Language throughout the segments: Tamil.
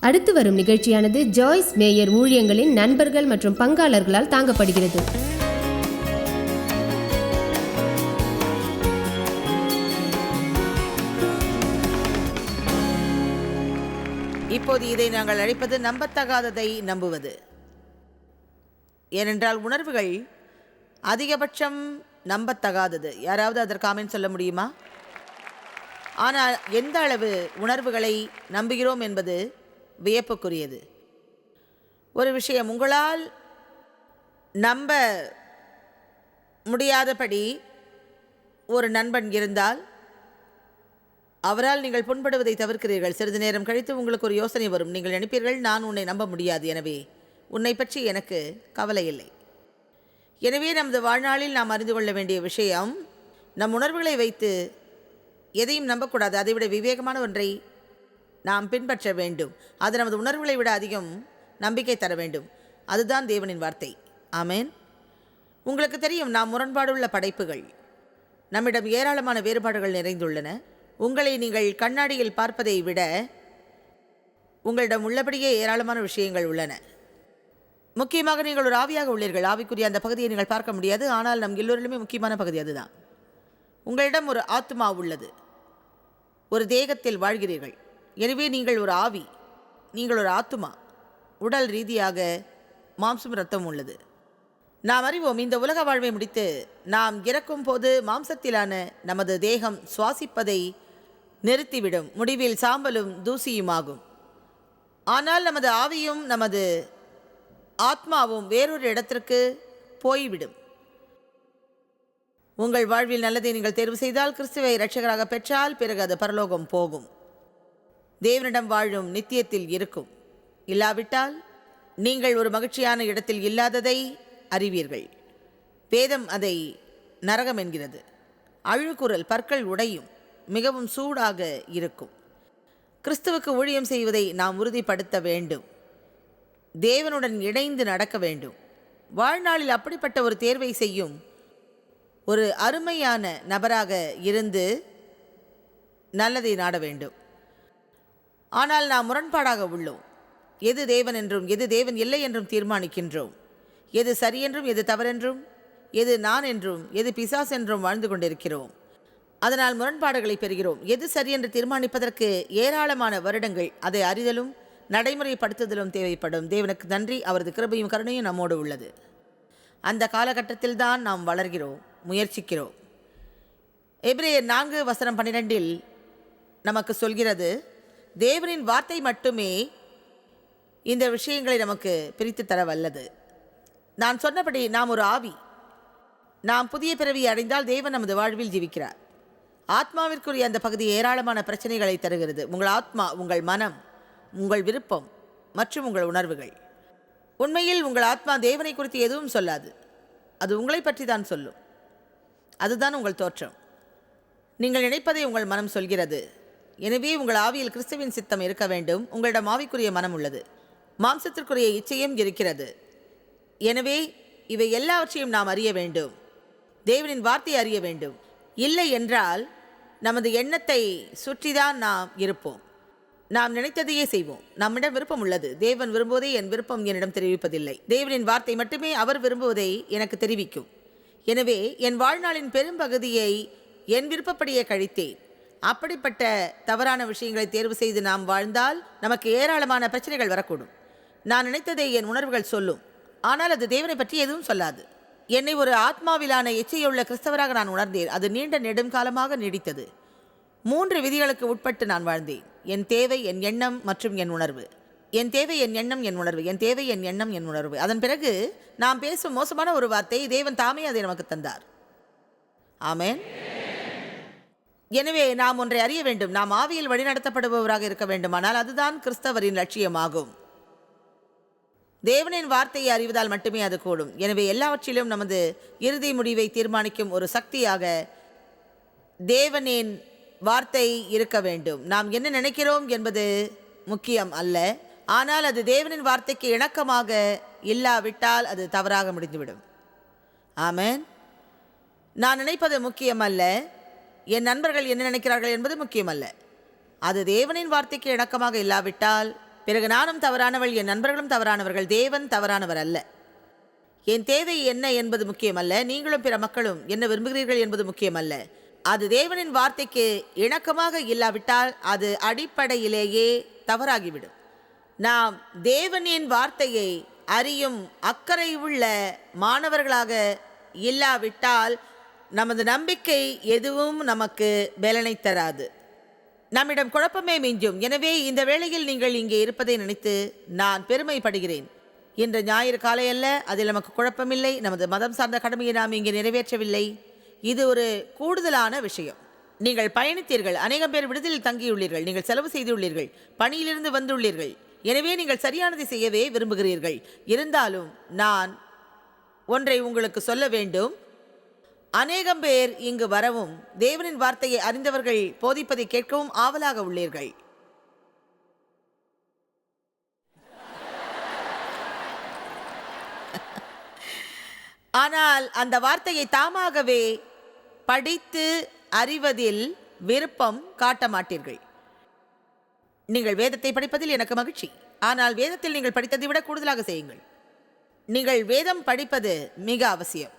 அடுத்து வரும் நிகழ்ச்சியானது ஜாய்ஸ் மேயர் ஊழியங்களின் நண்பர்கள் மற்றும் பங்காளர்களால் தாங்கப்படுகிறது. இப்போது இதை நாங்கள் அழைப்பது நம்பத்தகாததை நம்புவது. ஏனென்றால் உணர்வுகள் அதிகபட்சம் நம்பத்தகாதது. யாராவது அதற்கு சொல்ல முடியுமா? ஆனால் எந்த அளவு உணர்வுகளை நம்புகிறோம் என்பது வியப்புக்குரியது. ஒரு விஷயம் உங்களால் நம்ப முடியாதபடி ஒரு நண்பன் இருந்தால் அவரால் நீங்கள் புண்படுவதை தவிர்க்கிறீர்கள். சிறிது நேரம் கழித்து உங்களுக்கு ஒரு யோசனை வரும். நீங்கள் நினைப்பீர்கள் நான் உன்னை நம்ப முடியாது. எனவே உன்னை பற்றி எனக்கு கவலை இல்லை. எனவே நமது வாழ்நாளில் நாம் அறிந்து கொள்ள வேண்டிய விஷயம் நம் உணர்வுகளை வைத்து எதையும் நம்பக்கூடாது. அதைவிட விவேகமான ஒன்றை நாம் பின்பற்ற வேண்டும். அது நமது உணர்வுகளை விட அதிகம் நம்பிக்கை தர வேண்டும். அதுதான் தேவனின் வார்த்தை. ஆமேன். உங்களுக்கு தெரியும் நாம் முரண்பாடுள்ள படைப்புகள். நம்மிடம் ஏராளமான வேறுபாடுகள் நிறைந்துள்ளன. உங்களை நீங்கள் கண்ணாடியில் பார்ப்பதை விட உங்களிடம் உள்ளபடியே ஏராளமான விஷயங்கள் உள்ளன. முக்கியமாக நீங்கள் ஒரு ஆவியாக உள்ளீர்கள். ஆவிக்குரிய அந்த பகுதியை நீங்கள் பார்க்க முடியாது. ஆனால் நம் எல்லோரிலுமே முக்கியமான பகுதி அதுதான். உங்களிடம் ஒரு ஆத்மா உள்ளது. ஒரு தேகத்தில் வாழ்கிறீர்கள். எனவே நீங்கள் ஒரு ஆவி நீங்கள் ஒரு ஆத்துமா. உடல் ரீதியாக மாம்சம் ரத்தம் உள்ளது. நாம் அறிவோம் இந்த உலக வாழ்வை முடித்து நாம் இறக்கும் போது மாம்சத்திலான நமது தேகம் சுவாசிப்பதை நிறுத்திவிடும். முடிவில் சாம்பலும் தூசியுமாகும் ஆனால் நமது ஆவியும் நமது ஆத்மாவும் வேறொரு இடத்திற்கு போய்விடும். உங்கள் வாழ்வில் நல்லதை நீங்கள் தேர்வு செய்தால் கிறிஸ்துவை இரட்சகராக பெற்றால் பிறகு அது பரலோகம் போகும். தேவனிடம் வாழும் நித்தியத்தில் இருக்கும். இல்லாவிட்டால் நீங்கள் ஒரு மகிழ்ச்சியான இடத்தில் இல்லாததை அறிவீர்கள். வேதம் அதை நரகம் என்கிறது. அழுகுரல் பற்கள் உடையும் மிகவும் சூடாக இருக்கும். கிறிஸ்துவுக்கு ஊழியம் செய்வதை நாம் உறுதிப்படுத்த வேண்டும். தேவனுடன் இணைந்து நடக்க வேண்டும். வாழ்நாளில் அப்படிப்பட்ட ஒரு தேர்வை செய்யும் ஒரு அருமையான நபராக இருந்து நல்லதை நாட வேண்டும். ஆனால் நாம் முரண்பாடாக உள்ளோம். எது தேவன் என்றும் எது தேவன் இல்லை என்றும் தீர்மானிக்கின்றோம். எது சரியென்றும் எது தவறென்றும் எது நான் என்றும் எது பிசாஸ் என்றும் வாழ்ந்து கொண்டிருக்கிறோம். அதனால் முரண்பாடுகளை பெறுகிறோம். எது சரி என்று தீர்மானிப்பதற்கு ஏராளமான வருடங்கள் அதை அறிதலும் நடைமுறைப்படுத்துதலும் தேவைப்படும். தேவனுக்கு நன்றி. அவரது கிருபையும் கருணையும் நம்மோடு உள்ளது. அந்த காலகட்டத்தில் தான் நாம் வளர்கிறோம் முயற்சிக்கிறோம். எப்ரேயர் நான்கு வசனம் பன்னிரெண்டில் நமக்கு சொல்கிறது தேவனின் வார்த்தை மட்டுமே இந்த விஷயங்களை நமக்கு பிரித்து தர வல்லது. நான் சொன்னபடி நாம் ஒரு ஆவி. நாம் புதிய பிறவி அடைந்தால் தேவன் நமது வாழ்வில் ஜீவிக்கிறார். ஆத்மாவிற்குரிய அந்த பகுதி ஏராளமான பிரச்சனைகளை தருகிறது. உங்கள் ஆத்மா உங்கள் மனம் உங்கள் விருப்பம் மற்றும் உங்கள் உணர்வுகள். உண்மையில் உங்கள் ஆத்மா தேவனை குறித்து எதுவும் சொல்லாது. அது உங்களை பற்றி தான் சொல்லும். அதுதான் உங்கள் தோற்றம். நீங்கள் நினைப்பதை உங்கள் மனம் சொல்கிறது. எனவே உங்கள் ஆவியில் கிறிஸ்துவின் சித்தம் இருக்க வேண்டும். உங்களிடம் ஆவிக்குரிய மனம் உள்ளது. மாம்சத்திற்குரிய இச்சையும் இருக்கிறது. எனவே இவை எல்லாவற்றையும் நாம் அறிய வேண்டும். தேவனின் வார்த்தை அறிய வேண்டும். இல்லை என்றால் நமது எண்ணத்தை சுற்றிதான் நாம் இருப்போம். நாம் நினைத்ததையே செய்வோம். நம்மிடம் விருப்பம் உள்ளது. தேவன் விரும்புவதை என் விருப்பம் என்னிடம் தெரிவிப்பதில்லை. தேவனின் வார்த்தை மட்டுமே அவர் விரும்புவதை எனக்கு தெரிவிக்கும். எனவே என் வாழ்நாளின் பெரும்பகுதியை என் விருப்பப்படியே கழித்தேன். அப்படிப்பட்ட தவறான விஷயங்களை தேர்வு செய்து நாம் வாழ்ந்தால் நமக்கு ஏராளமான பிரச்சனைகள் வரக்கூடும். நான் நினைத்ததை என் உணர்வுகள் சொல்லும். ஆனால் அது தேவனை பற்றி எதுவும் சொல்லாது. என்னை ஒரு ஆத்மாவிலான எச்சையுள்ள கிறிஸ்தவராக நான் உணர்ந்தேன். அது நீண்ட நெடுங்காலமாக நீடித்தது. மூன்று விதிகளுக்கு உட்பட்டு நான் வாழ்ந்தேன். என் தேவை என் எண்ணம் மற்றும் என் உணர்வு. என் தேவை என் எண்ணம் என் உணர்வு. என் தேவை என் எண்ணம் என் உணர்வு. அதன் பிறகு நாம் பேசும் மோசமான ஒரு வார்த்தை தேவன் தாமே அதை நமக்கு தந்தார். ஆமேன். எனவே நாம் ஒன்றை அறிய வேண்டும். நாம் ஆவியில் வழிநடத்தப்படுபவராக இருக்க வேண்டுமானால் அதுதான் கிறிஸ்தவரின் லட்சியமாகும். தேவனின் வார்த்தையை அறிவதால் மட்டுமே அது கூடும். எனவே எல்லாவற்றிலும் நமது இறுதி முடிவை தீர்மானிக்கும் ஒரு சக்தியாக தேவனின் வார்த்தை இருக்க வேண்டும். நாம் என்ன நினைக்கிறோம் என்பது முக்கியம் அல்ல. ஆனால் அது தேவனின் வார்த்தைக்கு இணக்கமாக இல்லாவிட்டால் அது தவறாக முடிந்துவிடும். ஆமென். நான் நினைப்பது முக்கியம் அல்ல. என் நண்பர்கள் என்ன நினைக்கிறார்கள் என்பது முக்கியமல்ல. அது தேவனின் வார்த்தைக்கு இணக்கமாக இல்லாவிட்டால் பிறகு நானும் தவறானவள் என் நண்பர்களும் தவறானவர்கள் தேவன் தவறானவர் அல்ல. என் தேவை என்ன என்பது முக்கியமல்ல நீங்களும் பிற மக்களும் என்ன விரும்புகிறீர்கள் என்பது முக்கியமல்ல. அது தேவனின் வார்த்தைக்கு இணக்கமாக இல்லாவிட்டால் அது அடிப்படையிலேயே தவறாகிவிடும். நாம் தேவனின் வார்த்தையை அறியும் அக்கறை உள்ள மாணவர்களாக இல்லாவிட்டால் நமது நம்பிக்கை எதுவும் நமக்கு பலனை தராது. நம்மிடம் குழப்பமே மிஞ்சும். எனவே இந்த வேளையில் நீங்கள் இங்கே இருப்பதை நினைத்து நான் பெருமைப்படுகிறேன். இன்று ஞாயிறு காலை அல்ல அதில் நமக்கு குழப்பமில்லை நமது மதம் சார்ந்த கடமையை நாம் இங்கே நிறைவேற்றவில்லை. இது ஒரு கூடுதலான விஷயம். நீங்கள் பயணித்தீர்கள் அநேகம் பேர் விடுதலில் தங்கியுள்ளீர்கள் நீங்கள் செலவு செய்துள்ளீர்கள் பணியிலிருந்து வந்துள்ளீர்கள். எனவே நீங்கள் சரியானதை செய்யவே விரும்புகிறீர்கள். இருந்தாலும் நான் ஒன்றை உங்களுக்கு சொல்ல வேண்டும். அநேகம் பேர் இங்கு வரவும் தேவனின் வார்த்தையை அறிந்தவர்கள் போதிப்பதை கேட்கவும் ஆவலாக உள்ளீர்கள். ஆனால் அந்த வார்த்தையை தாமாகவே படித்து அறிவதில் விருப்பம் காட்ட மாட்டீர்கள். நீங்கள் வேதத்தை படிப்பதில் எனக்கு மகிழ்ச்சி. ஆனால் வேதத்தில் நீங்கள் படித்ததை விட கூடுதலாக செய்யுங்கள். நீங்கள் வேதம் படிப்பது மிக அவசியம்.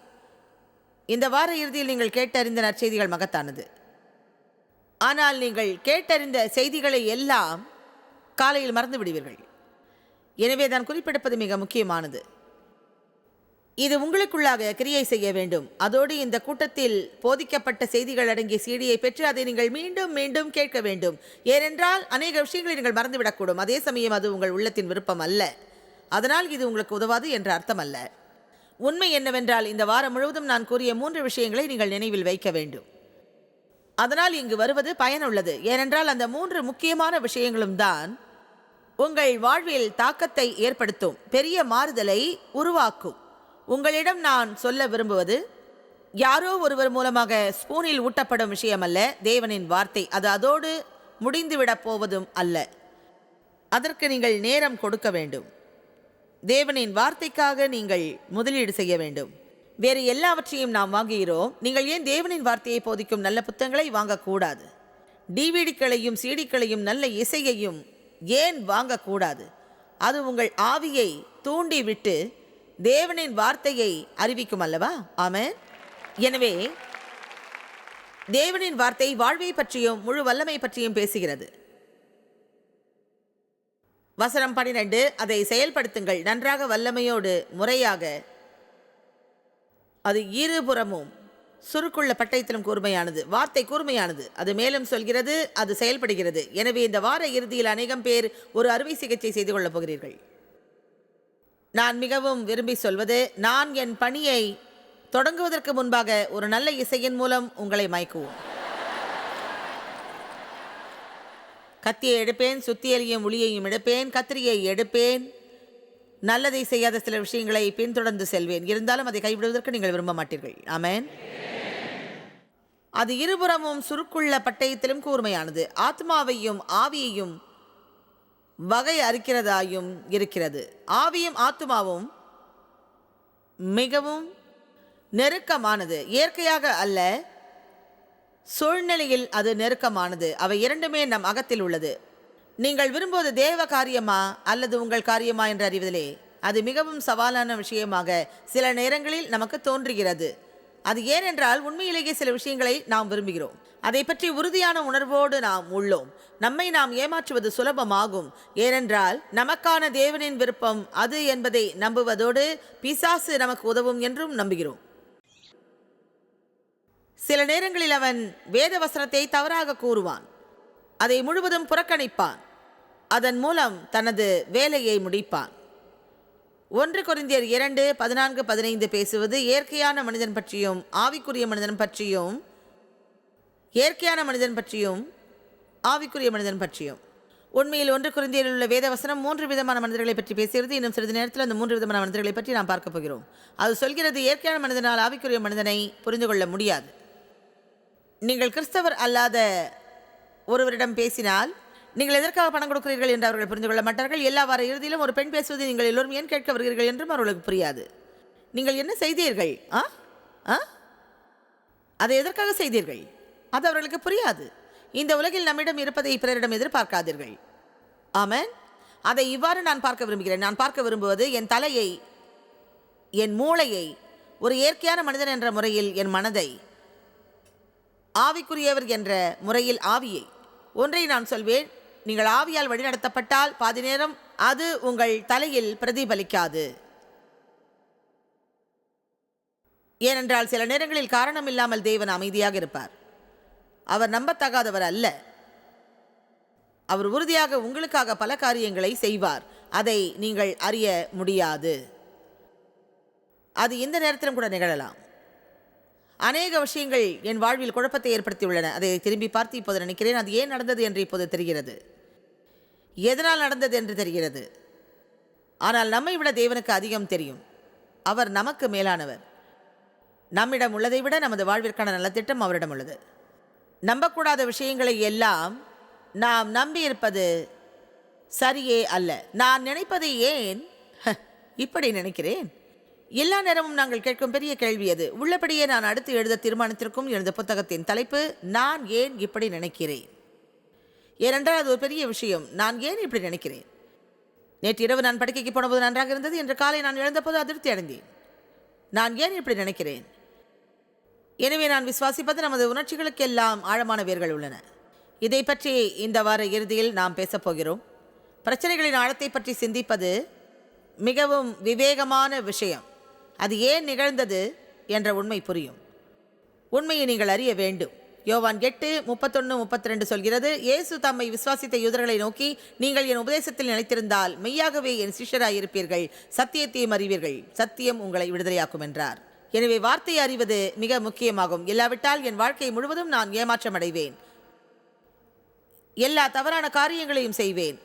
இந்த வார இறுதியில் நீங்கள் கேட்டறிந்த நற்செய்திகள் மகத்தானது. ஆனால் நீங்கள் கேட்டறிந்த செய்திகளை எல்லாம் காலையில் மறந்து விடுவீர்கள். எனவே தான் குறிப்பிடப்பது மிக முக்கியமானது. இது உங்களுக்குள்ளாக கிரியை செய்ய வேண்டும். அதோடு இந்த கூட்டத்தில் போதிக்கப்பட்ட செய்திகள் அடங்கிய சீடியை பெற்று அதை நீங்கள் மீண்டும் மீண்டும் கேட்க வேண்டும். ஏனென்றால் அநேக விஷயங்களை நீங்கள் மறந்துவிடக்கூடும். அதே சமயம் அது உங்கள் உள்ளத்தின் விருப்பம் அல்ல. அதனால் இது உங்களுக்கு உதவாது என்ற அர்த்தம் அல்ல. உண்மை என்னவென்றால் இந்த வாரம் முழுவதும் நான் கூறிய மூன்று விஷயங்களை நீங்கள் நினைவில் வைக்க வேண்டும். அதனால் இங்கு வருவது பயனுள்ளது. ஏனென்றால் அந்த மூன்று முக்கியமான விஷயங்களும் தான் உங்கள் வாழ்வில் தாக்கத்தை ஏற்படுத்தும் பெரிய மாறுதலை உருவாக்கும். உங்களிடம் நான் சொல்ல விரும்புவது யாரோ ஒருவர் மூலமாக ஸ்பூனில் ஊட்டப்படும் விஷயம் அல்ல தேவனின் வார்த்தை. அது அதோடு முடிந்துவிடப் போவதும் அல்ல. அதற்கு நீங்கள் நேரம் கொடுக்க வேண்டும். தேவனின் வார்த்தைக்காக நீங்கள் முதலீடு செய்ய வேண்டும். வேறு எல்லாவற்றையும் நாம் வாங்குகிறோம். நீங்கள் ஏன் தேவனின் வார்த்தையை போதிக்கும் நல்ல புத்தகங்களை வாங்கக்கூடாது? டிவிடிக்களையும் சீடிக்களையும் நல்ல இசையையும் ஏன் வாங்கக்கூடாது? அது உங்கள் ஆவியை தூண்டிவிட்டு தேவனின் வார்த்தையை அறிவிக்கும் அல்லவா? ஆமன். எனவே தேவனின் வார்த்தை வாழ்வை பற்றியும் முழு வல்லமை பற்றியும் பேசுகிறது. வசனம் பனிரெண்டு அதை செயல்படுத்துங்கள் நன்றாக வல்லமையோடு முறையாக. அது இருபுறமும் சுருக்குள்ள பட்டயத்திலும் கூர்மையானது வார்த்தை கூர்மையானது. அது மேலும் சொல்கிறது அது செயல்படுகிறது. எனவே இந்த வார இறுதியில் அநேகம் பேர் ஒரு அறுவை சிகிச்சை செய்து கொள்ளப் போகிறீர்கள். நான் மிகவும் விரும்பி சொல்வது நான் என் பணியை தொடங்குவதற்கு முன்பாக ஒரு நல்ல இசையின் மூலம் உங்களை மயக்குவோம். கத்தியை எடுப்பேன் சுத்தியலையும் ஒளியையும் எடுப்பேன் கத்திரியை எடுப்பேன். நல்லதை செய்யாத சில விஷயங்களை பின்தொடர்ந்து செல்வேன். இருந்தாலும் அதை கைவிடுவதற்கு நீங்கள் விரும்ப மாட்டீர்கள். ஆமேன். அது இருபுறமும் சுருக்குள்ள பட்டயத்திலும் கூர்மையானது. ஆத்மாவையும் ஆவியையும் வகை அறுக்கிறதாயும் இருக்கிறது. ஆவியும் ஆத்மாவும் மிகவும் நெருக்கமானது. இயற்கையாக அல்ல சூழ்நிலையில் அது நெருக்கமானது. அவை இரண்டுமே நம் அகத்தில் உள்ளது. நீங்கள் விரும்புவது தேவ காரியமா அல்லது உங்கள் காரியமா என்று அறிவதிலே? அது மிகவும் சவாலான விஷயமாக சில நேரங்களில் நமக்கு தோன்றுகிறது. அது ஏனென்றால் உண்மையிலேயே சில விஷயங்களை நாம் விரும்புகிறோம். அதை பற்றி உறுதியான உணர்வோடு நாம் உள்ளோம். நம்மை நாம் ஏமாற்றுவது சுலபமாகும். ஏனென்றால் நமக்கான தேவனின் விருப்பம் அது என்பதை நம்புவதோடு பிசாசு நமக்கு உதவும் என்றும் நம்புகிறோம். சில நேரங்களில் அவன் வேத வசனத்தை தவறாக கூறுவான். அதை முழுவதும் புறக்கணிப்பான். அதன் மூலம் தனது வேலையை முடிப்பான். ஒன்று கொரிந்தியர் இரண்டு பதினான்கு பதினைந்து பேசுவது இயற்கையான மனிதன் பற்றியும் ஆவிக்குரிய மனிதன் பற்றியும் இயற்கையான மனிதன் பற்றியும் ஆவிக்குரிய மனிதன் பற்றியும். உண்மையில் ஒன்று குருந்தியில் உள்ள வேதவசனம் மூன்று விதமான மனிதர்களை பற்றி பேசுகிறது. இன்னும் சிறிது நேரத்தில் அந்த மூன்று விதமான மனிதர்களை பற்றி நாம் பார்க்க போகிறோம். அது சொல்கிறது இயற்கையான மனிதனால் ஆவிக்குரிய மனிதனை புரிந்து கொள்ள முடியாது. நீங்கள் கிறிஸ்தவர் அல்லாத ஒருவரிடம் பேசினால் நீங்கள் எதற்காக பணம் கொடுக்கிறீர்கள் என்று அவர்கள் புரிந்து கொள்ள மாட்டார்கள். எல்லா வார இறுதியிலும் ஒரு பெண் பேசுவதை நீங்கள் எல்லோரும் ஏன் கேட்க வருகிறீர்கள் என்றும் அவர்களுக்கு புரியாது. நீங்கள் என்ன செய்தீர்கள்? ஆ? ஆ? அதை எதற்காக செய்தீர்கள்? அது அவர்களுக்கு புரியாது. இந்த உலகில் நம்மிடம் இருப்பதை பிறரிடம் எதிர்பார்க்காதீர்கள். ஆமென். அதை இவ்வாறு நான் பார்க்க விரும்புகிறேன். நான் பார்க்க விரும்புவது என் தலையை என் மூளையை ஒரு இயற்கையான மனிதன் என்ற முறையில் என் மனதை ஆவிக்குரியவர் என்ற முறையில் ஆவியை. ஒன்றை நான் சொல்வேன் நீங்கள் ஆவியால் வழிநடத்தப்பட்டால் பாதி நேரம் அது உங்கள் தலையில் பிரதிபலிக்காது. ஏனென்றால் சில நேரங்களில் காரணம் இல்லாமல் தேவன் அமைதியாக இருப்பார். அவர் நம்பத்தகாதவர் அல்ல. அவர் உறுதியாக உங்களுக்காக பல காரியங்களை செய்வார். அதை நீங்கள் அறிய முடியாது. அது இந்த நேரத்திலும் கூட நிகழலாம். அநேக விஷயங்கள் என் வாழ்வில் குழப்பத்தை ஏற்படுத்தியுள்ளன. அதை திரும்பி பார்த்து இப்போது நினைக்கிறேன் அது ஏன் நடந்தது என்று இப்போது தெரிகிறது. எதனால் நடந்தது என்று தெரிகிறது? ஆனால் நம்மை விட தேவனுக்கு அதிகம் தெரியும். அவர் நமக்கு மேலானவர். நம்மிடம் உள்ளதை விட நமது வாழ்விற்கான நலத்திட்டம் அவரிடம் உள்ளது. நம்பக்கூடாத விஷயங்களை எல்லாம் நாம் நம்பியிருப்பது சரியே அல்ல. நான் நினைப்பதை ஏன்? ஹ, இப்படி நினைக்கிறேன். எல்லா நேரமும் நாங்கள் கேட்கும் பெரிய கேள்வி அது. உள்ளபடியே நான் அடுத்து எழுத தீர்மானித்திருக்கும் எனது புத்தகத்தின் தலைப்பு நான் ஏன் இப்படி நினைக்கிறேன்? ஏனென்றால் அது ஒரு பெரிய விஷயம். நான் ஏன் இப்படி நினைக்கிறேன்? நேற்று இரவு நான் படுக்கைக்கு போனபோது நன்றாக இருந்தது என்று காலை நான் எழுந்தபோது அதிருப்தி அடைந்தேன். நான் ஏன் இப்படி நினைக்கிறேன்? எனவே நான் விசுவாசிப்பது நமது உணர்ச்சிகளுக்கெல்லாம் ஆழமான வேர்கள் உள்ளன. இதை பற்றி இந்த வார இறுதியில் நாம் பேசப்போகிறோம் பிரச்சனைகளின் ஆழத்தை பற்றி சிந்திப்பது மிகவும் விவேகமான விஷயம். அது ஏன் நிகழ்ந்தது என்ற உண்மை புரியும். உண்மையை நீங்கள் அறிய வேண்டும். யோவான் எட்டு முப்பத்தொன்று முப்பத்தி ரெண்டு சொல்கிறது இயேசு தம்மை விசுவாசித்த யூதர்களை நோக்கி நீங்கள் என் உபதேசத்தில் நிலைத்திருந்தால் மெய்யாகவே என் சிஷ்யராயிருப்பீர்கள். சத்தியத்தையும் அறிவீர்கள். சத்தியம் உங்களை விடுதலையாக்கும் என்றார். எனவே வார்த்தையை அறிவது மிக முக்கியமாகும். இல்லாவிட்டால் என் வாழ்க்கை முழுவதும் நான் ஏமாற்றம் அடைவேன். எல்லா தவறான காரியங்களையும் செய்வேன்.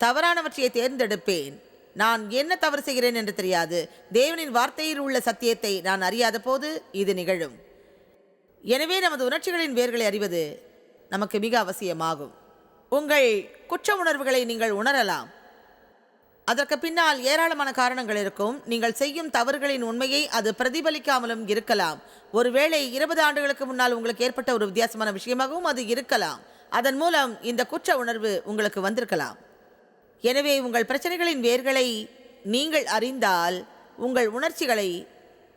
தவறானவற்றையை தேர்ந்தெடுப்பேன். நான் என்ன தவறு செய்கிறேன் என்று தெரியாது. தேவனின் வார்த்தையில் உள்ள சத்தியத்தை நான் அறியாத போது இது நிகழும். எனவே நமது உணர்ச்சிகளின் வேர்களை அறிவது நமக்கு மிக அவசியமாகும். உங்கள் குற்ற உணர்வுகளை நீங்கள் உணரலாம். அதற்கு பின்னால் ஏராளமான காரணங்கள் இருக்கும். நீங்கள் செய்யும் தவறுகளின் உண்மையை அது பிரதிபலிக்காமலும் இருக்கலாம். ஒருவேளை இருபது ஆண்டுகளுக்கு முன்னால் உங்களுக்கு ஏற்பட்ட ஒரு வித்தியாசமான விஷயமாகவும் அது இருக்கலாம். அதன் மூலம் இந்த குற்ற உணர்வு உங்களுக்கு வந்திருக்கலாம். எனவே உங்கள் பிரச்சனைகளின் வேர்களை நீங்கள் அறிந்தால் உங்கள் உணர்ச்சிகளை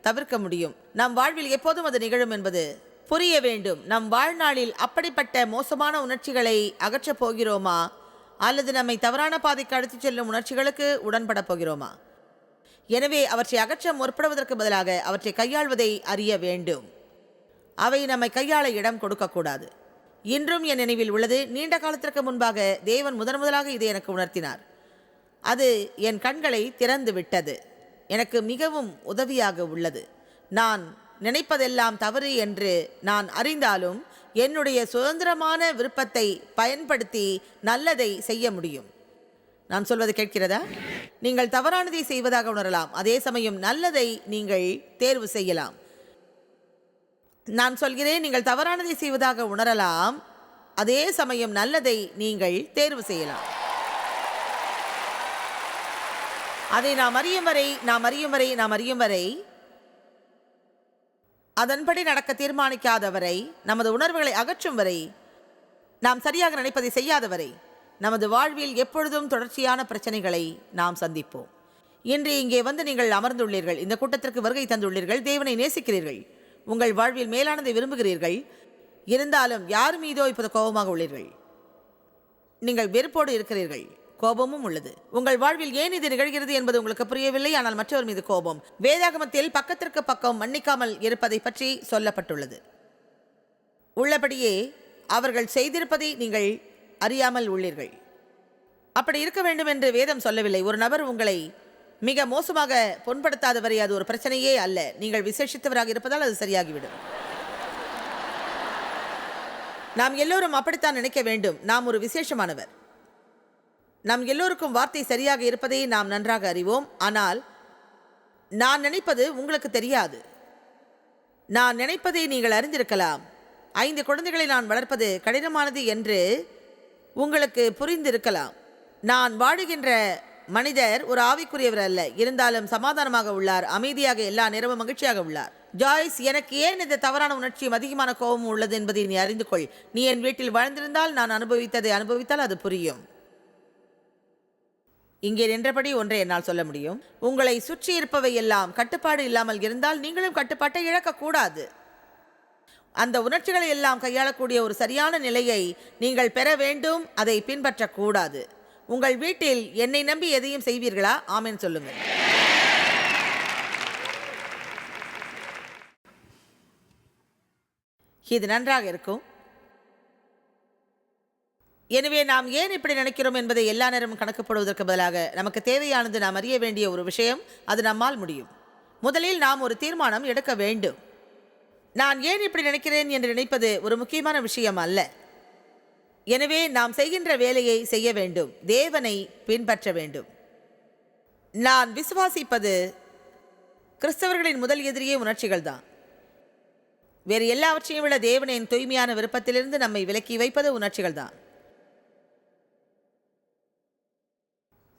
தவிர்க்க முடியும். நம் வாழ்வில் எப்போதும் அது நிகழும் என்பது புரிய வேண்டும். நம் வாழ்நாளில் அப்படிப்பட்ட மோசமான உணர்ச்சிகளை அகற்றப் போகிறோமா? அல்லது நம்மை தவறான பாதைக்கு அழைத்துச் செல்லும் உணர்ச்சிகளுக்கு உடன்பட போகிறோமா? எனவே அவற்றை அகற்ற முற்படுவதற்கு பதிலாக அவற்றை கையாள்வதை அறிய வேண்டும். அவை நம்மை கையாள இடம் கொடுக்கக்கூடாது இன்றும் என் நினைவில் உள்ளது. நீண்ட காலத்திற்கு முன்பாக தேவன் முதன் முதலாக இதை எனக்கு உணர்த்தினார். அது என் கண்களை திறந்து விட்டது. எனக்கு மிகவும் உதவியாக உள்ளது. நான் நினைப்பதெல்லாம் தவறு என்று நான் அறிந்தாலும் என்னுடைய சுதந்திரமான விருப்பத்தை பயன்படுத்தி நல்லதை செய்ய முடியும். நான் சொல்வது கேட்கிறதா? நீங்கள் தவறானதை செய்வதாக உணரலாம். அதே சமயம் நல்லதை நீங்கள் தேர்வு செய்யலாம். நான் சொல்கிறேன் நீங்கள் தவறானதை செய்வதாக உணரலாம். அதே சமயம் நல்லதை நீங்கள் தேர்வு செய்யலாம். அதை நாம் அறியும் வரை நாம் அறியும் வரை நாம் அறியும் வரை அதன்படி நடக்க தீர்மானிக்காதவரை நமது உணர்வுகளை அகற்றும் வரை நாம் சரியாக நினைப்பதை செய்யாதவரை நமது வாழ்வில் எப்பொழுதும் தொடர்ச்சியான பிரச்சனைகளை நாம் சந்திப்போம். இன்று இங்கே வந்து நீங்கள் அமர்ந்துள்ளீர்கள். இந்த கூட்டத்திற்கு வருகை தந்துள்ளீர்கள். தேவனை நேசிக்கிறீர்கள். உங்கள் வாழ்வில் மேலானதை விரும்புகிறீர்கள். இருந்தாலும் யார் மீதோ இப்போது கோபமாக உள்ளீர்கள். நீங்கள் வெறுப்போடு இருக்கிறீர்கள். கோபமும் உள்ளது. உங்கள் வாழ்வில் ஏன் இது நிகழ்கிறது என்பது உங்களுக்கு புரியவில்லை. ஆனால் மற்றவர் மீது கோபம். வேதாகமத்தில் பக்கத்திற்கு பக்கம் மன்னிக்காமல் இருப்பதை பற்றி சொல்லப்பட்டுள்ளது. உள்ளபடியே அவர்கள் செய்திருப்பதை நீங்கள் அறியாமல் உள்ளீர்கள். அப்படி இருக்க வேண்டும் என்று வேதம் சொல்லவில்லை. ஒரு நபர் உங்களை மிக மோசமாக புண்படுத்தாதவரை அது ஒரு பிரச்சனையே அல்ல. நீங்கள் விசேஷித்தவராக இருப்பதால் அது சரியாகிவிடும். நாம் எல்லோரும் அப்படித்தான் நினைக்க வேண்டும். நாம் ஒரு விசேஷமானவர். நாம் எல்லோருக்கும் வார்த்தை சரியாக இருப்பதை நாம் நன்றாக அறிவோம். ஆனால் நான் நினைப்பது உங்களுக்கு தெரியாது. நான் நினைப்பதை நீங்கள் அறிந்திருக்கலாம். ஐந்து குழந்தைகளை நான் வளர்ப்பது கடினமானது என்று உங்களுக்கு புரிந்திருக்கலாம். நான் வாழுகின்ற மனிதர் ஒரு ஆவிக்குரியவர் அல்ல. இருந்தாலும் சமாதானமாக உள்ளார். அமைதியாக எல்லா நேரமும் மகிழ்ச்சியாக உள்ளார். ஜாய்ஸ் எனக்கு ஏன் இந்த தவறான உணர்ச்சியும் அதிகமான கோபமும் உள்ளது என்பதை நீ அறிந்து கொள். நீ என் வீட்டில் வாழ்ந்திருந்தால் நான் அனுபவித்ததை அனுபவித்தால் அது புரியும். இங்கே நின்றபடி ஒன்றை என்னால் சொல்ல முடியும். உங்களை சுற்றி இருப்பவை எல்லாம் கட்டுப்பாடு இல்லாமல் இருந்தால் நீங்களும் கட்டுப்பாட்டை இழக்கக்கூடாது. அந்த உணர்ச்சிகளை எல்லாம் கையாளக்கூடிய ஒரு சரியான நிலையை நீங்கள் பெற வேண்டும். அதை பின்பற்றக்கூடாது. உங்கள் வீட்டில் என்னை நம்பி எதையும் செய்வீர்களா? ஆமேன் சொல்லுங்கள் இது நன்றாக இருக்கும். எனவே நாம் ஏன் இப்படி நினைக்கிறோம் என்பதை எல்லா நேரமும் கணக்கப்படுவதற்கு பதிலாக நமக்கு தேவையானது நாம் அறிய வேண்டிய ஒரு விஷயம் அது நம்மால் முடியும். முதலில் நாம் ஒரு தீர்மானம் எடுக்க வேண்டும். நான் ஏன் இப்படி நினைக்கிறேன் என்று நினைப்பது ஒரு முக்கியமான விஷயம் அல்ல. எனவே நாம் செய்கின்ற வேலையை செய்ய வேண்டும். தேவனை பின்பற்ற வேண்டும். நான் விசுவாசிப்பது கிறிஸ்தவர்களின் முதல் எதிரியே உணர்ச்சிகள் தான் வேறு எல்லாவற்றையும் விட தேவனின் தூய்மையான விருப்பத்திலிருந்து நம்மை விலக்கி வைப்பது உணர்ச்சிகள் தான்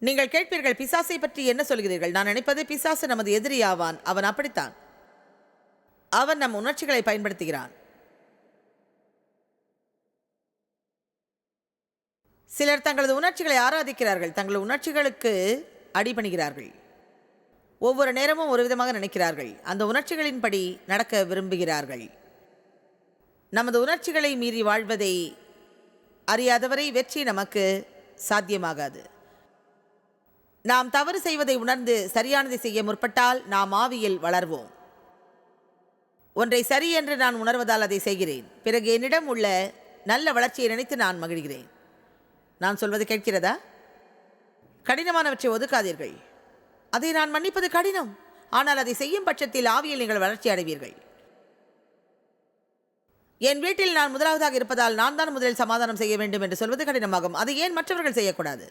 நீங்கள் கேட்பீர்கள் பிசாசை பற்றி என்ன சொல்கிறீர்கள்? நான் நினைப்பது பிசாசு நமது எதிரியாவான் அவன் அப்படித்தான். அவன் நம் உணர்ச்சிகளை பயன்படுத்துகிறான். சிலர் தங்களது உணர்ச்சிகளை ஆராதிக்கிறார்கள் தங்கள் உணர்ச்சிகளுக்கு அடிபணிகிறார்கள். ஒவ்வொரு நேரமும் ஒரு விதமாக நினைக்கிறார்கள். அந்த உணர்ச்சிகளின்படி நடக்க விரும்புகிறார்கள். நமது உணர்ச்சிகளை மீறி வாழ்வதை அறியாதவரை வெற்றி நமக்கு சாத்தியமாகாது. நாம் தவறு செய்வதை உணர்ந்து சரியானதை செய்ய முற்பட்டால் நாம் ஆவியில் வளர்வோம். ஒன்றை சரி என்று நான் உணர்வதால் அதை செய்கிறேன். பிறகு என்னிடம் உள்ள நல்ல வளர்ச்சியை நினைத்து நான் மகிழ்கிறேன். நான் சொல்வது கேட்கிறதா? கடினமானவற்றை ஒதுக்காதீர்கள். அதை நான் மன்னிப்பது கடினம். ஆனால் அதை செய்யும் பட்சத்தில் ஆவியில் நீங்கள் வளர்ச்சி அடைவீர்கள். என் வீட்டில் நான் முதலாவதாக இருப்பதால் நான் தான் முதலில் சமாதானம் செய்ய வேண்டும் என்று சொல்வது கடினமாகும். அதை ஏன் மற்றவர்கள் செய்யக்கூடாது?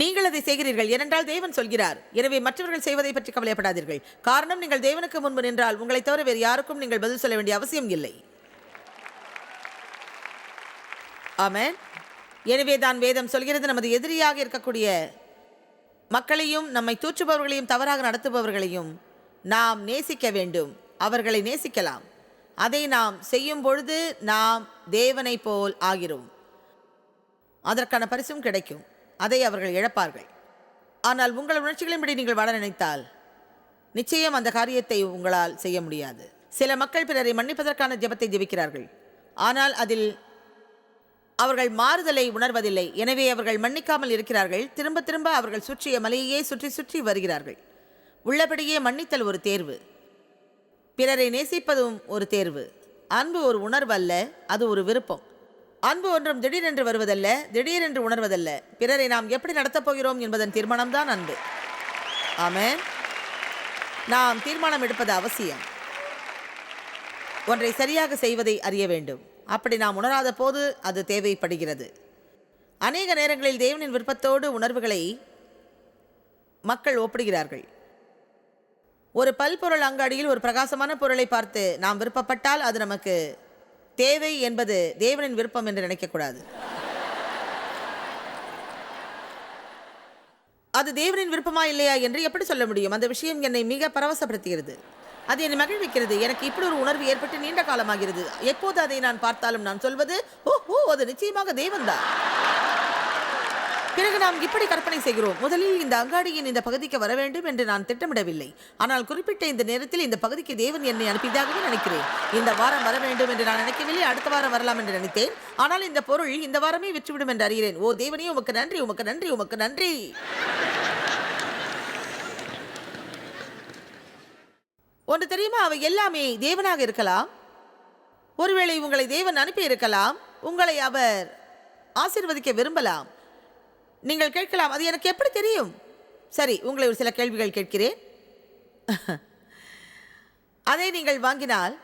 நீங்கள் அதை செய்கிறீர்கள். ஏனென்றால் தேவன் சொல்கிறார். எனவே மற்றவர்கள் செய்வதை பற்றி கவலைப்படாதீர்கள். காரணம் நீங்கள் தேவனுக்கு முன்பு நின்றால் உங்களை தவிர வேறு யாருக்கும் நீங்கள் பதில் சொல்ல வேண்டிய அவசியம் இல்லை. ஆமென். எனவே தான் வேதம் சொல்கிறது நமது எதிரியாக இருக்கக்கூடிய மக்களையும் நம்மை தூற்றுபவர்களையும் தவறாக நடத்துபவர்களையும் நாம் நேசிக்க வேண்டும். அவர்களை நேசிக்கலாம். அதை நாம் செய்யும் பொழுது நாம் தேவனை போல் ஆகிறோம். அதற்கான பரிசும் கிடைக்கும். அதை அவர்கள் இழப்பார்கள். ஆனால் உங்கள் உணர்ச்சிகளின்படி நீங்கள் வாழ நினைத்தால் நிச்சயம் அந்த காரியத்தை உங்களால் செய்ய முடியாது. சில மக்கள் பிறரை மன்னிப்பதற்கான ஜெபத்தை ஜெபிக்கிறார்கள். ஆனால் அதில் அவர்கள் மாறுதலை உணர்வதில்லை. எனவே அவர்கள் மன்னிக்காமல் இருக்கிறார்கள். திரும்ப திரும்ப அவர்கள் சுற்றிய மலையையே சுற்றி சுற்றி வருகிறார்கள். உள்ளபடியே மன்னித்தல் ஒரு தேர்வு. பிறரை நேசிப்பதும் ஒரு தேர்வு. அன்பு ஒரு உணர்வு அல்ல அது ஒரு விருப்பம். அன்பு ஒன்றும் திடீரென்று வருவதல்ல திடீரென்று உணர்வதல்ல. பிறரை நாம் எப்படி நடத்தப் போகிறோம் என்பதன் தீர்மானம்தான் அன்பு. ஆமே நாம் தீர்மானம் எடுப்பது அவசியம். ஒன்றை சரியாக செய்வதை அறிய வேண்டும். அப்படி நாம் உணராத போது அது தேவைப்படுகிறது. அநேக நேரங்களில் தேவனின் விருப்பத்தோடு உணர்வுகளை மக்கள் ஒப்பிடுகிறார்கள். ஒரு பல்பொருள் அங்காடியில் ஒரு பிரகாசமான பொருளை பார்த்து நாம் விருப்பப்பட்டால் அது நமக்கு தேவை என்பது தேவனின் விருப்பம் என்று நினைக்கக்கூடாது. அது தேவனின் விருப்பமா இல்லையா என்று எப்படி சொல்ல முடியும்? அந்த விஷயம் என்னை மிக பரவசப்படுத்துகிறது. அது என்னை மகிழ்விக்கிறது. எனக்கு இப்படி ஒரு உணர்வு ஏற்பட்டு நீண்ட காலமாகிறது. எப்போது அதை நான் பார்த்தாலும் நான் சொல்வது ஓ ஓ அது நிச்சயமாக தேவன்தான். பிறகு நாம் இப்படி கற்பனை செய்கிறோம். முதலில் இந்த அங்காடியின் இந்த பகுதிக்கு வர வேண்டும் என்று நான் திட்டமிடவில்லை. ஆனால் குறிப்பிட்ட இந்த நேரத்தில் இந்த பகுதிக்கு தேவன் என்னை அனுப்பியதாகவே நினைக்கிறேன். இந்த வாரம் வர வேண்டும் என்று நான் நினைக்கவில்லை. அடுத்த வாரம் வரலாம் என்று நினைத்தேன். ஆனால் இந்த பொருள் இந்த வாரமே விற்றுவிடும் என்று அறிகிறேன். ஓ தேவனே உமக்கு நன்றி உமக்கு நன்றி உமக்கு நன்றி. ஒன்று தெரியுமா? அவை எல்லாமே தேவனாக இருக்கலாம். ஒருவேளை உங்களை தேவன் அனுப்பி இருக்கலாம். உங்களை அவர் ஆசீர்வதிக்க விரும்பலாம். நீங்கள் கேட்கலாம் அது எனக்கு எப்படி தெரியும்? சரி உங்களை ஒரு சில கேள்விகள் கேட்கிறேன். அதை நீங்கள் வாங்கினால்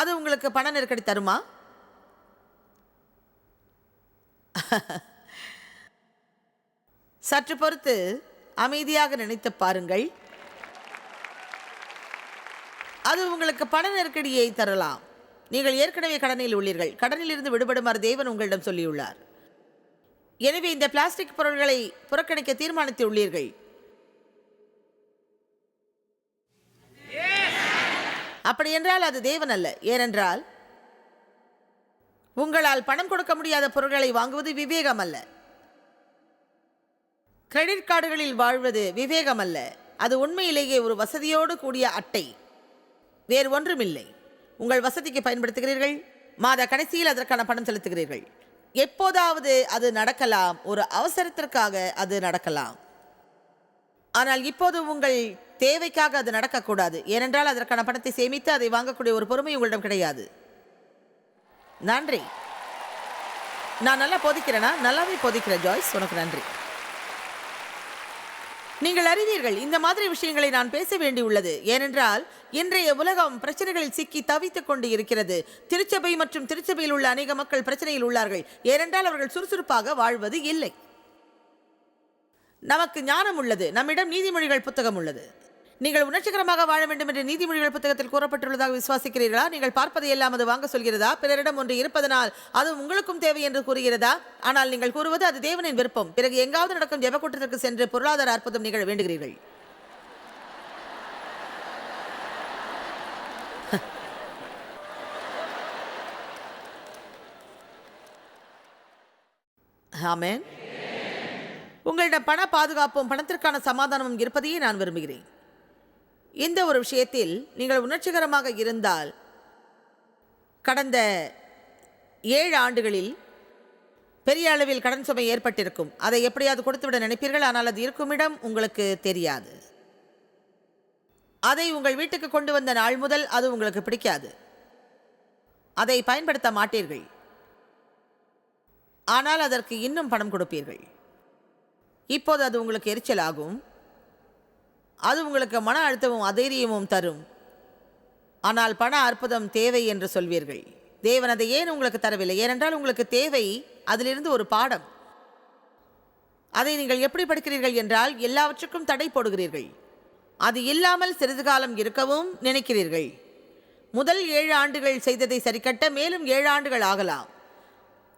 அது உங்களுக்கு பண நெருக்கடி தருமா? சற்று பொறுத்து அமைதியாக நினைத்து பாருங்கள். அது உங்களுக்கு பண நெருக்கடியை தரலாம். நீங்கள் ஏற்கனவே கடனில் உள்ளீர்கள். கடனில் இருந்து விடுபடுமாறு தேவன் உங்களிடம் சொல்லியுள்ளார். எனவே இந்த பிளாஸ்டிக் பொருட்களை புறக்கணிக்க தீர்மானித்து உள்ளீர்கள் அப்படி என்றால் அது தேவன் அல்ல. ஏனென்றால் உங்களால் பணம் கொடுக்க முடியாத பொருட்களை வாங்குவது விவேகம் அல்ல. கிரெடிட் கார்டுகளில் வாழ்வது விவேகம் அல்ல. அது உண்மையிலேயே ஒரு வசதியோடு கூடிய அட்டை. வேறு ஒன்றுமில்லை. உங்கள் வசதிக்கு பயன்படுத்துகிறீர்கள். மாத கடைசியில் அதற்கான பணம் செலுத்துகிறீர்கள். எப்போதாவது அது நடக்கலாம். ஒரு அவசரத்திற்காக அது நடக்கலாம். ஆனால் இப்போது உங்கள் தேவைக்காக அது நடக்கக்கூடாது. ஏனென்றால் அதற்கான பணத்தை சேமித்து அதை வாங்கக்கூடிய ஒரு பொறுமை உங்களிடம் கிடையாது. நன்றி. நான் நல்லா போதிக்கிறேனா? நல்லாவே போதிக்கிறேன் ஜாய்ஸ். உனக்கு நன்றி. நீங்கள் அறிவீர்கள் இந்த மாதிரி விஷயங்களை நான் பேச வேண்டியுள்ளது. ஏனென்றால் இன்றைய உலகம் பிரச்சனைகளில் சிக்கி தவித்துக் கொண்டு இருக்கிறது. திருச்சபை மற்றும் திருச்சபையில் உள்ள அநேக மக்கள் பிரச்சனையில் உள்ளார்கள். ஏனென்றால் அவர்கள் சுறுசுறுப்பாக வாழ்வது இல்லை. நமக்கு ஞானம் உள்ளது. நம்மிடம் நீதிமொழிகள் புத்தகம் உள்ளது. நீங்கள் உணர்ச்சிகரமாக வாழ வேண்டும் என்று நீதிமொழிகள் புத்தகத்தில் கூறப்பட்டுள்ளதாக விசுவாசிக்கிறீர்களா? நீங்கள் பார்ப்பதை எல்லாம் அது வாங்க சொல்கிறதா? பிறரிடம் ஒன்று இருப்பதனால் அது உங்களுக்கும் தேவை என்று கூறுகிறதா? ஆனால் நீங்கள் கூறுவது அது தேவனின் விருப்பம். பிறகு எங்காவது நடக்கும் ஜெபக்கூட்டத்திற்கு சென்று பொருளாதார அற்புதம் நிகழ வேண்டுகிறீர்கள். ஆமென். உங்களிடம் பண பாதுகாப்பும் பணத்திற்கான சமாதானமும் இருப்பதையே நான் விரும்புகிறேன். இந்த ஒரு விஷயத்தில் நீங்கள் உணர்ச்சிகரமாக இருந்தால் கடந்த ஏழு ஆண்டுகளில் பெரிய அளவில் கடன் சுமை ஏற்பட்டிருக்கும். அதை எப்படியாவது கொடுத்துவிட நினைப்பீர்கள்? ஆனால் அது இருக்கும் இடம் உங்களுக்கு தெரியாது. அதை உங்கள் வீட்டுக்கு கொண்டு வந்த நாள் முதல் அது உங்களுக்கு பிடிக்காது. அதை பயன்படுத்த மாட்டீர்கள். ஆனால் அதற்கு இன்னும் பணம் கொடுப்பீர்கள். இப்போது அது உங்களுக்கு எரிச்சல் ஆகும் அது உங்களுக்கு மன அழுத்தமும் அதைரியமும் தரும். ஆனால் பண அற்புதம் தேவை என்று சொல்வீர்கள். தேவன் அதை ஏன் உங்களுக்கு தரவில்லை? ஏனென்றால் உங்களுக்கு தேவை அதிலிருந்து ஒரு பாடம். அதை நீங்கள் எப்படி படிக்கிறீர்கள் என்றால் எல்லாவற்றுக்கும் தடை போடுகிறீர்கள். அது இல்லாமல் சிறிது காலம் இருக்கவும் நினைக்கிறீர்கள். முதல் ஏழு ஆண்டுகள் செய்ததை சரிக்கட்ட மேலும் ஏழு ஆண்டுகள் ஆகலாம்.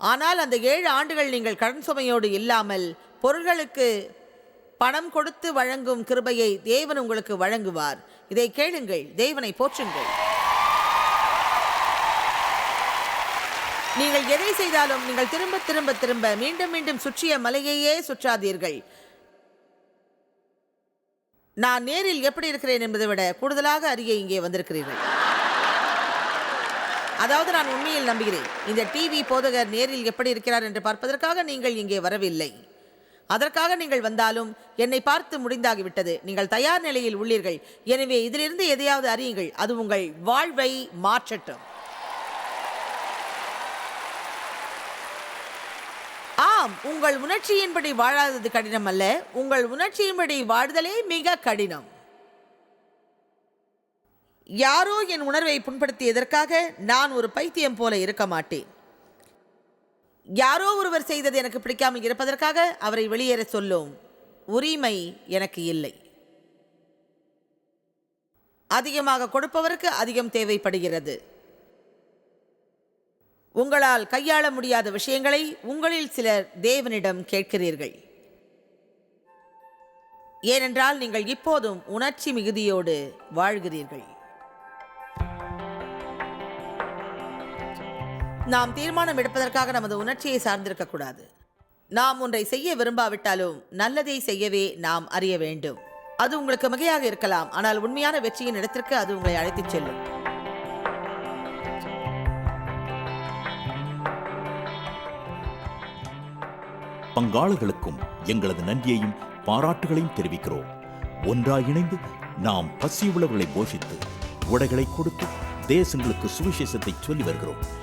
ஆனால் அந்த ஏழு ஆண்டுகள் நீங்கள் கடன் சுமையோடு இல்லாமல் பொருள்களுக்கு பணம் கொடுத்து வழங்கும் கிருபையை தேவன் உங்களுக்கு வழங்குவார். இதை கேளுங்கள் தேவனை போற்றுங்கள். நீங்கள் எதை செய்தாலும் நீங்கள் திரும்ப திரும்ப திரும்ப மீண்டும் மீண்டும் சுற்றிய மலையையே சுற்றாதீர்கள். நான் நேரில் எப்படி இருக்கிறேன் என்பதை விட கூடுதலாக அறிய இங்கே வந்திருக்கிறீர்கள். அதாவது நான் உண்மையில் நம்புகிறேன். இந்த டிவி போதகர் நேரில் எப்படி இருக்கிறார் என்று பார்ப்பதற்காக நீங்கள் இங்கே வரவில்லை. அதற்காக நீங்கள் வந்தாலும் என்னை பார்த்து முடிந்தாகிவிட்டது. நீங்கள் தயார் நிலையில் உள்ளீர்கள். எனவே இதிலிருந்து எதையாவது அறியுங்கள். அது உங்கள் வாழ்வை மாற்றட்டும். ஆம் உங்கள் உணர்ச்சியின்படி வாழாதது கடினம் அல்ல. உங்கள் உணர்ச்சியின்படி வாழ்தலே மிக கடினம். யாரோ என் உணர்வை புண்படுத்தியதற்காக நான் ஒரு பைத்தியம் போல இருக்க மாட்டேன். யாரோ ஒருவர் செய்தது எனக்கு பிடிக்காமல் இருப்பதற்காக அவரை வெளியேற சொல்லும் உரிமை எனக்கு இல்லை. அதிகமாக கொடுப்பவருக்கு அதிகம் தேவைப்படுகிறது. உங்களால் கையாள முடியாத விஷயங்களை உங்களில் சிலர் தேவனிடம் கேட்கிறீர்கள். ஏனென்றால் நீங்கள் இப்போதும் உணர்ச்சி மிகுதியோடு வாழ்கிறீர்கள். நாம் தீர்மானம் எடுப்பதற்காக நமது உணர்ச்சியை சார்ந்திருக்க கூடாது. நாம் ஒன்றை செய்ய விரும்பாவிட்டாலும் நல்லதை செய்யவே நாம் அறிய வேண்டும். அது உங்களுக்கு மிகையாக இருக்கலாம் ஆனால் உண்மையான வெற்றியின் இடத்திற்கு அது உங்களை அழைத்துச் செல்லும். பங்காளர்களுக்கும் எங்களது நன்றியையும் பாராட்டுகளையும் தெரிவிக்கிறோம். ஒன்றாய் இணைந்து நாம் பசி பசியுள்ளவர்களை போஷித்து உடைகளை கொடுத்து தேசங்களுக்கு சுவிசேஷத்தை சொல்லி வருகிறோம்.